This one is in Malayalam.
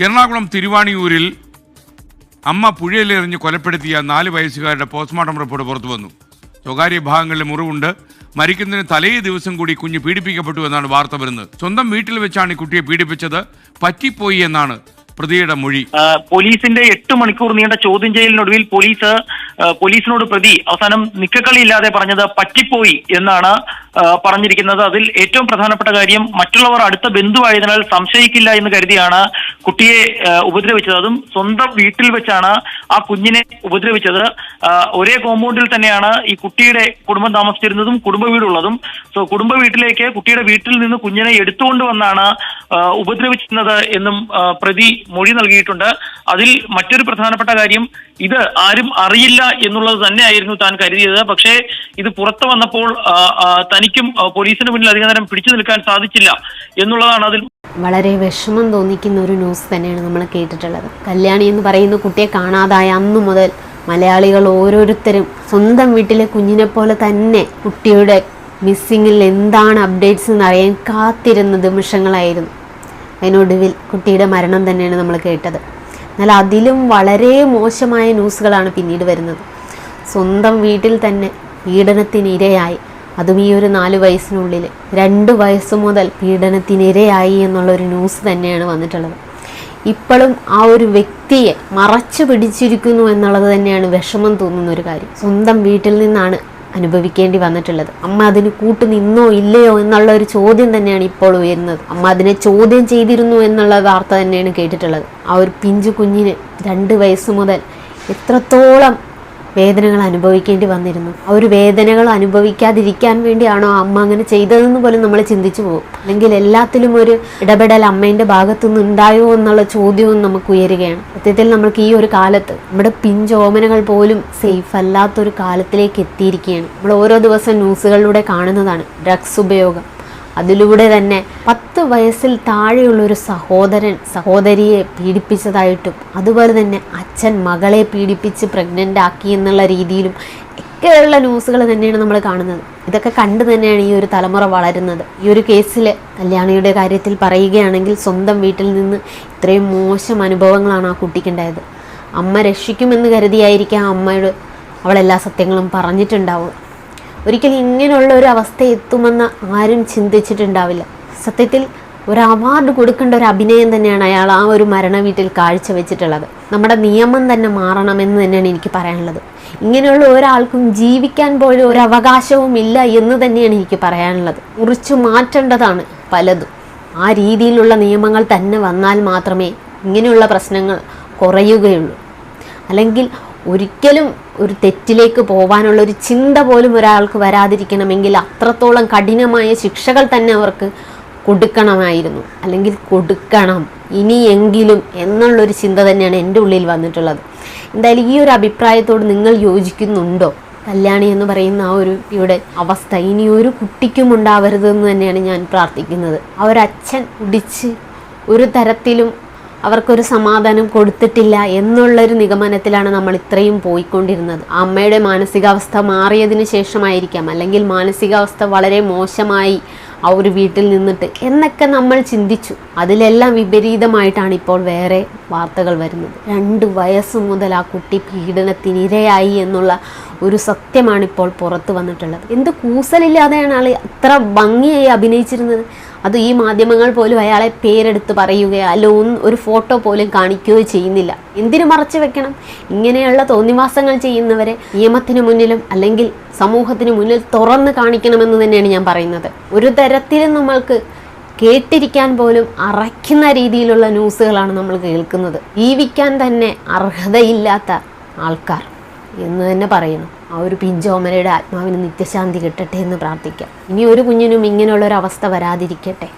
എറണാകുളം തിരുവാണിയൂരിൽ അമ്മ പുഴയിലെറിഞ്ഞ് കൊലപ്പെടുത്തിയ നാല് വയസ്സുകാരുടെ പോസ്റ്റ്മോർട്ടം റിപ്പോർട്ട് പുറത്തു വന്നു. സ്വകാര്യ ഭാഗങ്ങളിൽ മുറിവുണ്ട്. മരിക്കുന്നതിന് തലേ ദിവസം കൂടി കുഞ്ഞ് പീഡിപ്പിക്കപ്പെട്ടു എന്നാണ് വാർത്ത വരുന്നത്. സ്വന്തം വീട്ടിൽ വെച്ചാണ് ഈ കുട്ടിയെ പീഡിപ്പിച്ചത്. പറ്റിപ്പോയി എന്നാണ് പ്രതിയുടെ മൊഴി? പോലീസിന്റെ എട്ട് മണിക്കൂർ നീണ്ട ചോദ്യം ചെയ്യലിനൊടുവിൽ പോലീസ് പോലീസിനോട് പ്രതി അവസാനം നിക്കക്കളിയില്ലാതെ പറഞ്ഞത് പറ്റിപ്പോയി എന്നാണ് പറഞ്ഞിരിക്കുന്നത്. അതിൽ ഏറ്റവും പ്രധാനപ്പെട്ട കാര്യം മറ്റുള്ളവർ അടുത്ത ബന്ധുവായതിനാൽ സംശയിക്കില്ല എന്ന് കരുതിയാണ് കുട്ടിയെ ഉപദ്രവിച്ചത്. അതും സ്വന്തം വീട്ടിൽ വെച്ചാണ് ആ കുഞ്ഞിനെ ഉപദ്രവിച്ചത്. ഒരേ കോമ്പൗണ്ടിൽ തന്നെയാണ് ഈ കുട്ടിയുടെ കുടുംബം താമസിച്ചിരുന്നതും കുടുംബ വീടുള്ളതും. സോ കുടുംബ വീട്ടിലേക്ക് കുട്ടിയുടെ വീട്ടിൽ നിന്ന് കുഞ്ഞിനെ എടുത്തുകൊണ്ട് വന്നാണ് ആ, ഉപദ്രവിച്ചിരുന്നത് എന്നും പ്രതി മൊഴി നൽകിയിട്ടുണ്ട്. അതിൽ മറ്റൊരു പ്രധാനപ്പെട്ട കാര്യം ഇത് ആരും അറിയില്ല എന്നുള്ളത് തന്നെയായിരുന്നു താൻ കരുതിയത്. പക്ഷേ ഇത് പുറത്തു വന്നപ്പോൾ തനിക്കും പോലീസിന് മുന്നിൽ അധിക നേരം പിടിച്ചു നിൽക്കാൻ സാധിച്ചില്ല എന്നുള്ളതാണ് അതിൽ വളരെ വിഷമം തോന്നിക്കുന്ന ഒരു ന്യൂസ് തന്നെയാണ് നമ്മൾ കേട്ടിട്ടുള്ളത്. കല്യാണി എന്ന് പറയുന്ന കുട്ടിയെ കാണാതായ അന്നു മുതൽ മലയാളികൾ ഓരോരുത്തരും സ്വന്തം വീട്ടിലെ കുഞ്ഞിനെ പോലെ തന്നെ കുട്ടിയുടെ മിസ്സിങ്ങിൽ എന്താണ് അപ്ഡേറ്റ്സ് എന്നറിയാൻ കാത്തിരുന്ന നിമിഷങ്ങളായിരുന്നു. അതിനൊടുവിൽ കുട്ടിയുടെ മരണം തന്നെയാണ് നമ്മൾ കേട്ടത്. എന്നാൽ അതിലും വളരെ മോശമായ ന്യൂസുകളാണ് പിന്നീട് വരുന്നത്. സ്വന്തം വീട്ടിൽ തന്നെ പീഡനത്തിനിരയായി. അതും ഈ ഒരു നാല് വയസ്സിനുള്ളിൽ. രണ്ട് വയസ്സ് മുതൽ പീഡനത്തിനിരയായി എന്നുള്ളൊരു ന്യൂസ് തന്നെയാണ് വന്നിട്ടുള്ളത്. ഇപ്പോഴും ആ ഒരു വ്യക്തിയെ മറച്ചു പിടിച്ചിരിക്കുന്നു എന്നുള്ളത് തന്നെയാണ് വിഷമം തോന്നുന്ന ഒരു കാര്യം. സ്വന്തം വീട്ടിൽ നിന്നാണ് അനുഭവിക്കേണ്ടി വന്നിട്ടുള്ളത്. അമ്മ അതിന് കൂട്ടു നിന്നോ ഇല്ലയോ എന്നുള്ള ഒരു ചോദ്യം തന്നെയാണ് ഇപ്പോൾ ഉയരുന്നത്. അമ്മ അതിനെ ചോദ്യം ചെയ്തിരുന്നു എന്നുള്ള വാർത്ത തന്നെയാണ് കേട്ടിട്ടുള്ളത്. ആ ഒരു പിഞ്ചു കുഞ്ഞിന് രണ്ട് വയസ്സ് മുതൽ എത്രത്തോളം വേദനകൾ അനുഭവിക്കേണ്ടി വന്നിരുന്നു. ആ ഒരു വേദനകൾ അനുഭവിക്കാതിരിക്കാൻ വേണ്ടിയാണോ അമ്മ അങ്ങനെ ചെയ്തതെന്ന് പോലും നമ്മൾ ചിന്തിച്ചു പോകും. അല്ലെങ്കിൽ എല്ലാത്തിലും ഒരു ഇടപെടൽ അമ്മേന്റെ ഭാഗത്തുനിന്ന് ഉണ്ടായോ എന്നുള്ള ചോദ്യവും നമുക്ക് ഉയരുകയാണ്. സത്യത്തിൽ നമ്മൾക്ക് ഈ ഒരു കാലത്ത് നമ്മുടെ പിഞ്ചോമനകൾ പോലും സേഫ് അല്ലാത്തൊരു കാലത്തിലേക്ക് എത്തിയിരിക്കുകയാണ്. നമ്മൾ ഓരോ ദിവസം ന്യൂസുകളിലൂടെ കാണുന്നതാണ് ഡ്രഗ്സ് ഉപയോഗം. അതിലൂടെ തന്നെ പത്ത് വയസ്സിൽ താഴെയുള്ള ഒരു സഹോദരൻ സഹോദരിയെ പീഡിപ്പിച്ചതായിട്ടും അതുപോലെ തന്നെ അച്ഛൻ മകളെ പീഡിപ്പിച്ച് പ്രഗ്നന്റ് ആക്കി എന്നുള്ള രീതിയിലും ഒക്കെയുള്ള ന്യൂസുകൾ തന്നെയാണ് നമ്മൾ കാണുന്നത്. ഇതൊക്കെ കണ്ടു തന്നെയാണ് ഈ ഒരു തലമുറ വളരുന്നത്. ഈ ഒരു കേസിൽ കല്യാണിയുടെ കാര്യത്തിൽ പറയുകയാണെങ്കിൽ സ്വന്തം വീട്ടിൽ നിന്ന് ഇത്രയും മോശം അനുഭവങ്ങളാണ് ആ കുട്ടിക്കുണ്ടായത് അമ്മ രക്ഷിക്കുമെന്ന് കരുതിയായിരിക്കാം അമ്മയോട് അവളെല്ലാ സത്യങ്ങളും പറഞ്ഞിട്ടുണ്ടാവുക. ഒരിക്കലും ഇങ്ങനെയുള്ള ഒരു അവസ്ഥ എത്തുമെന്ന് ആരും ചിന്തിച്ചിട്ടുണ്ടാവില്ല. സത്യത്തിൽ ഒരു അവാർഡ് കൊടുക്കേണ്ട ഒരു അഭിനയം തന്നെയാണ് അയാൾ ആ ഒരു മരണ വീട്ടിൽ കാഴ്ചവെച്ചിട്ടുള്ളത്. നമ്മുടെ നിയമം തന്നെ മാറണമെന്ന് തന്നെയാണ് എനിക്ക് പറയാനുള്ളത്. ഇങ്ങനെയുള്ള ഒരാൾക്കും ജീവിക്കാൻ പോലും ഒരു അവകാശവും ഇല്ല എന്ന് തന്നെയാണ് എനിക്ക് പറയാനുള്ളത്. മുറിച്ചു മാറ്റേണ്ടതാണ് പലതും. ആ രീതിയിലുള്ള നിയമങ്ങൾ തന്നെ വന്നാൽ മാത്രമേ ഇങ്ങനെയുള്ള പ്രശ്നങ്ങൾ കുറയുകയുള്ളൂ. അല്ലെങ്കിൽ ഒരിക്കലും ഒരു തെറ്റിലേക്ക് പോകാനുള്ള ഒരു ചിന്ത പോലും ഒരാൾക്ക് വരാതിരിക്കണമെങ്കിൽ അത്രത്തോളം കഠിനമായ ശിക്ഷകൾ തന്നെ അവർക്ക് കൊടുക്കണമായിരുന്നു. അല്ലെങ്കിൽ കൊടുക്കണം ഇനിയെങ്കിലും എന്നുള്ളൊരു ചിന്ത തന്നെയാണ് എന്റെ ഉള്ളിൽ വന്നിട്ടുള്ളത്. എന്തായാലും ഈ ഒരു അഭിപ്രായത്തോട് നിങ്ങൾ യോജിക്കുന്നുണ്ടോ? കല്യാണി എന്ന് പറയുന്ന ആ ഒരു ഇവിടെ അവസ്ഥ ഇനി ഒരു കുട്ടിക്കും ഉണ്ടാവരുതെന്ന് തന്നെയാണ് ഞാൻ പ്രാർത്ഥിക്കുന്നത്. ആ കുടിച്ച് ഒരു തരത്തിലും അവർക്കൊരു സമാധാനം കൊടുത്തിട്ടില്ല എന്നുള്ളൊരു നിഗമനത്തിലാണ് നമ്മൾ ഇത്രയും പോയിക്കൊണ്ടിരുന്നത്. അമ്മയുടെ മാനസികാവസ്ഥ മാറിയതിന് ശേഷമായിരിക്കാം. അല്ലെങ്കിൽ മാനസികാവസ്ഥ വളരെ മോശമായി ആ ഒരു വീട്ടിൽ നിന്നിട്ട് എന്നൊക്കെ നമ്മൾ ചിന്തിച്ചു. അതിലെല്ലാം വിപരീതമായിട്ടാണ് ഇപ്പോൾ വേറെ വാർത്തകൾ വരുന്നത്. രണ്ട് വയസ്സ് മുതൽ ആ കുട്ടി പീഡനത്തിനിരയായി എന്നുള്ള ഒരു സത്യമാണ് ഇപ്പോൾ പുറത്തു വന്നിട്ടുള്ളത്. എന്ത് കൂസലില്ലാതെയാണ് ആൾ അത്ര ഭംഗിയായി അഭിനയിച്ചിരുന്നത്? അത് ഈ മാധ്യമങ്ങൾ പോലും അയാളെ പേരെടുത്ത് പറയുകയോ അല്ല ഒരു ഫോട്ടോ പോലും കാണിക്കുകയോ ചെയ്യുന്നില്ല. എന്തിനു മറച്ചു വെക്കണം? ഇങ്ങനെയുള്ള തോന്നിവാസങ്ങൾ ചെയ്യുന്നവരെ നിയമത്തിന് മുന്നിലും അല്ലെങ്കിൽ സമൂഹത്തിന് മുന്നിൽ തുറന്ന് കാണിക്കണമെന്ന് തന്നെയാണ് ഞാൻ പറയുന്നത്. ഒരു തരത്തിലും നമ്മൾക്ക് കേട്ടിരിക്കാൻ പോലും അറയ്ക്കുന്ന രീതിയിലുള്ള ന്യൂസുകളാണ് നമ്മൾ കേൾക്കുന്നത്. ജീവിക്കാൻ തന്നെ അർഹതയില്ലാത്ത ആൾക്കാർ. എന്ന് തന്നെ പറയുന്നു. ആ ഒരു പിഞ്ചോമനയുടെ ആത്മാവിന് നിത്യശാന്തി കിട്ടട്ടെ എന്ന് പ്രാർത്ഥിക്കാം. ഇനി ഒരു കുഞ്ഞിനും ഇങ്ങനെയുള്ളൊരവസ്ഥ വരാതിരിക്കട്ടെ.